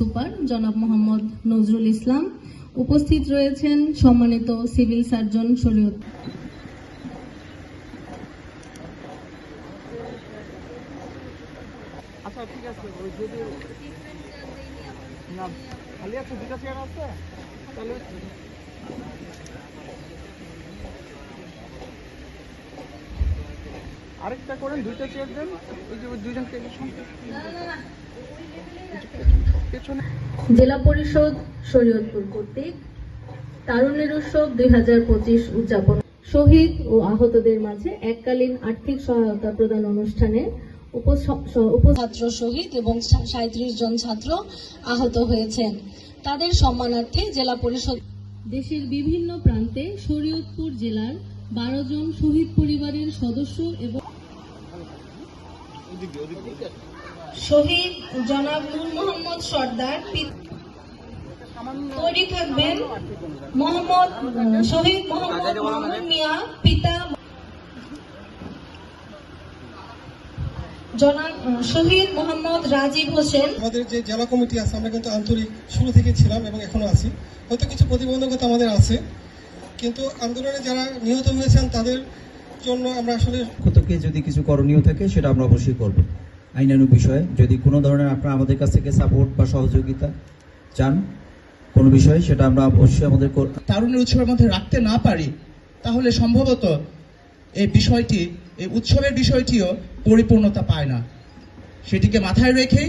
Super জনাব মোহাম্মদ নজরুল ইসলাম। উপস্থিত রয়েছেন সম্মানিত সিভিল সার্জন শরীয়ত। আচ্ছা ঠিক আছে ওই যদি না খালি আছে দুটা চেয়ার আছে? তাহলে আরেকটা করেন দুইটা চেয়ার দেন। ওই যে ওই দুইজনকে পেছনে জেলা পরিষদ শরীয়তপুর কর্তৃক তারুণ্যের উৎসব দুই উদযাপন। শহীদ ও আহতদের মাঝে এককালীন আর্থিক সহায়তা প্রদান অনুষ্ঠানে ছাত্র শহীদ এবং সাঁত্রিশ জন ছাত্র আহত হয়েছেন। তাদের সম্মানার্থে জেলা পরিষদ দেশের বিভিন্ন প্রান্তে শরীয়তপুর জেলার বারো জন শহীদ পরিবারের সদস্য এবং শহীদ জনাব নূর মোহাম্মদ সর্দার তৈরি থাকবেন মোহাম্মদ শহীদ মোহাম্মদ মামুন মিয়া পিতা জনাব শহীদ মোহাম্মদ রাজীব হোসেন। আমাদের যে জেলা কমিটি আছে আমরা কিন্তু আন্তরিক শুরু থেকে ছিলাম এবং এখনও আছি। হয়তো কিছু প্রতিবন্ধকতা আমাদের আছে কিন্তু আন্দোলনে যারা নিহত হয়েছেন তাদের জন্য আমরা আসলে থেকে যদি কিছু করণীয় থাকে সেটা আমরা অবশ্যই করব। আইনানুগ বিষয়ে যদি কোনো ধরনের আপনারা আমাদের কাছ থেকে সাপোর্ট বা সহযোগিতা চান কোনো বিষয়ে সেটা আমরা অবশ্যই আমাদের তারুণ্যের উৎসবের মধ্যে রাখতে না পারি তাহলে সম্ভবত এই বিষয়টি এই উৎসবের বিষয়টিও পরিপূর্ণতা পায় না। সেটিকে মাথায় রেখেই